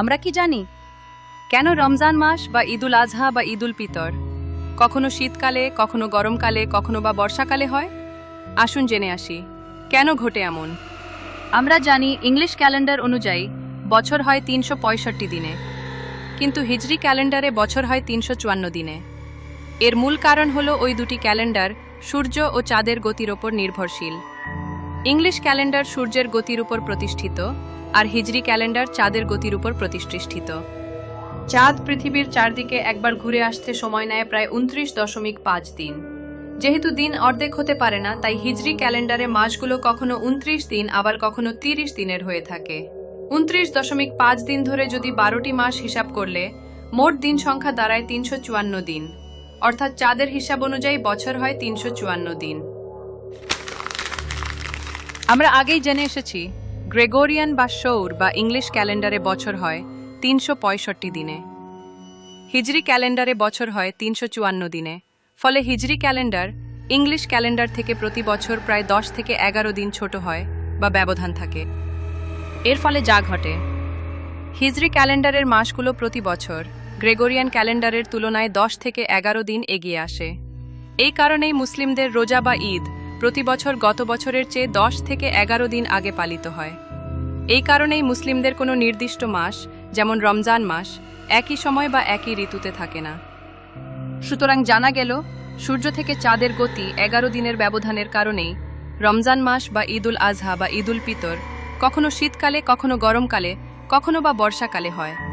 আমরা কি জানি? কেন রমজান মাস বা ঈদুল আজহা বা ঈদুল পিতর কখনো শীতকালে, কখনো গরমকালে, কখনো বা বর্ষাকালে হয়? আসুন জেনে আসি, কেন ঘটে এমন? আমরা জানি ইংলিশ ক্যালেন্ডার অনুযায়ী বছর হয় তিনশো পঁয়ষট্টি দিনে, কিন্তু হিজরি ক্যালেন্ডারে বছর হয় তিনশো চুয়ান্ন দিনে। এর মূল কারণ হল ওই দুটি ক্যালেন্ডার সূর্য ও চাঁদের গতির ওপর নির্ভরশীল। ইংলিশ ক্যালেন্ডার সূর্যের গতির উপর প্রতিষ্ঠিত আর হিজরি ক্যালেন্ডার চাঁদের গতির উপর প্রতিষ্ঠিত। চাঁদ পৃথিবীর চারদিকে একবার ঘুরে আসতে সময় নেয় প্রায় উনত্রিশ দশমিক পাঁচ দিন। যেহেতু দিন অর্ধেক হতে পারে না, তাই হিজরি ক্যালেন্ডারে মাসগুলো কখনো উনত্রিশ দিন, আবার কখনো তিরিশ দিনের হয়ে থাকে। উনত্রিশ দশমিক পাঁচ দিন ধরে যদি বারোটি মাস হিসাব করলে, মোট দিন সংখ্যা দাঁড়ায় তিনশো চুয়ান্ন দিন। অর্থাৎ চাঁদের হিসাব অনুযায়ী বছর হয় তিনশো চুয়ান্ন দিন। আমরা আগেই জেনে এসেছি গ্রেগোরিয়ান বা সৌর বা ইংলিশ ক্যালেন্ডারে বছর হয় তিনশো পঁয়ষট্টি দিনে। হিজরি ক্যালেন্ডারে বছর হয় তিনশো চুয়ান্ন দিনে। ফলে হিজরি ক্যালেন্ডার ইংলিশ ক্যালেন্ডার থেকে প্রতি বছর প্রায় দশ থেকে এগারো দিন ছোট হয় বা ব্যবধান থাকে। এর ফলে যা ঘটে? হিজরি ক্যালেন্ডারের মাসগুলো প্রতি বছর গ্রেগোরিয়ান ক্যালেন্ডারের তুলনায় দশ থেকে এগারো দিন এগিয়ে আসে। এই কারণেই মুসলিমদের রোজা বা ঈদ প্রতি বছর গত বছরের চেয়ে দশ থেকে এগারো দিন আগে পালিত হয়। এই কারণেই মুসলিমদের কোনো নির্দিষ্ট মাস, যেমন রমজান মাস, একই সময় বা একই ঋতুতে থাকে না। সুতরাং জানা গেল, সূর্য থেকে চাঁদের গতি এগারো দিনের ব্যবধানের কারণেই রমজান মাস বা ঈদুল আজহা বা ঈদুল পিতর কখনো শীতকালে, কখনো গরমকালে, কখনো বা বর্ষাকালে হয়।